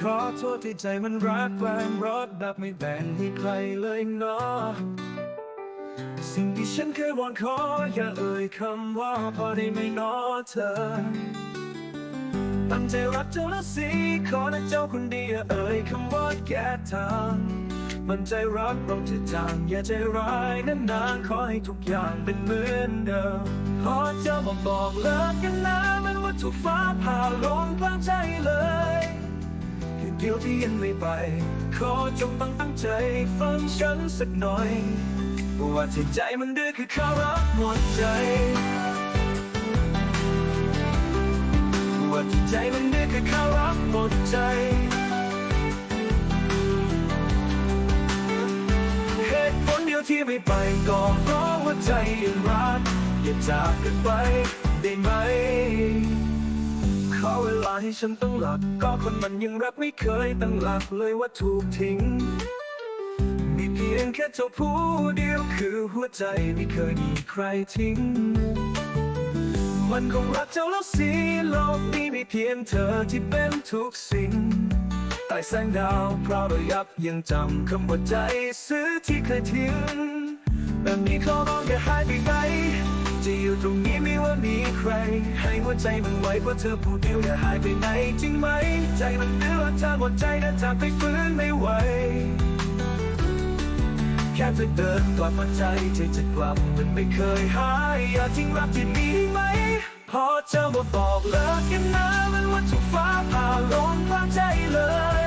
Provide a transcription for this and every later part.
ขอโทษที่ใจมันรักแรงรถแบบไม่แบ่งให้ใครเลยเนาะสิ่งที่ฉันเคยวอนขอ อย่าเอ่ยคำว่าพอได้ไหมเนาะเธอ ตั้งใจรักเจ้าแล้วสิขอนะเจ้าคนดีอย่าเอ่ยคำว่าแก่ทางมันใจรักเราจะจางอย่าใจร้ายนานๆขอให้ทุกอย่างเป็นเหมือนเดิมขอเจ้ามาบอกเลิกกันนะมันว่าถูกฟ้าผ่าลงกลางใจเลย ดียวที่ยังไม่ไป ขอจงตั้งตั้งใจฟังฉันสักหน่อย ว่าที่ใจมันดื้อคือเขารักหมดใจ ว่าที่ใจมันดื้อคือเขารักหมดใจเหตุผลเดียวที่ไม่ไปก็เพราะว่าใจยังรักอย่าจากกันไปได้ไหม ให้ฉันตั้งหลักก็คนมันยังรักไม่เคยตั้งหลักเลยว่าถูกทิ้ง มีเพียงแค่เจ้าผู้เดียวคือหัวใจไม่เคยมีใครทิ้ง มันคงรักเจ้าแล้วสิโลกนี้มีเพียงเธอที่เป็นทุกสิ่งใต้แสงดาวพราวระยับยังจำคำว่าใจซื้อที่เคยทิ้งแบบนี้ขอร้อง่มีใคร ให้หัวใจมันไว้เพราะเธอผู้เดียวอย่าหายไปไหนจริงไหม ใจมันเนื้อเธอหมดใจนะจากไปฟื้นไม่ไหวแค่เธอเดินกลับมาใจใจจะกลับมันไม่เคยหายอยากทิ้งรักที่มีไหม พอเธอมาบอกเลิกกันนะมันว่าถูกฟ้าผ่าลงกลางใจเลย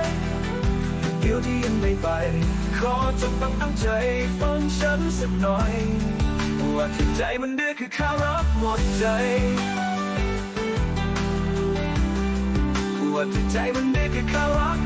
เดียวที่ยังไม่ไป ขอจงตั้งตั้งใจฟังฉันสักหน่อย ว่าที่ใจมันดื้อคือข้ารักหมดใจว่าที่ใจมันดื้อคือข้ารัก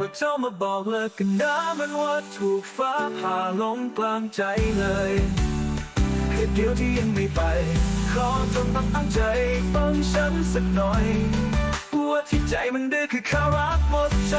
ว่าเจ้ามาบอกเลิกกันนะมันว่าถูกฟ้าผ่าลงกลางใจเลยเหตุเดียวที่ยังไม่ไป ขอจงตั้งใจฟังฉันสักหน่อยว่าที่ใจมันดื้อคือเขารักหมดใจ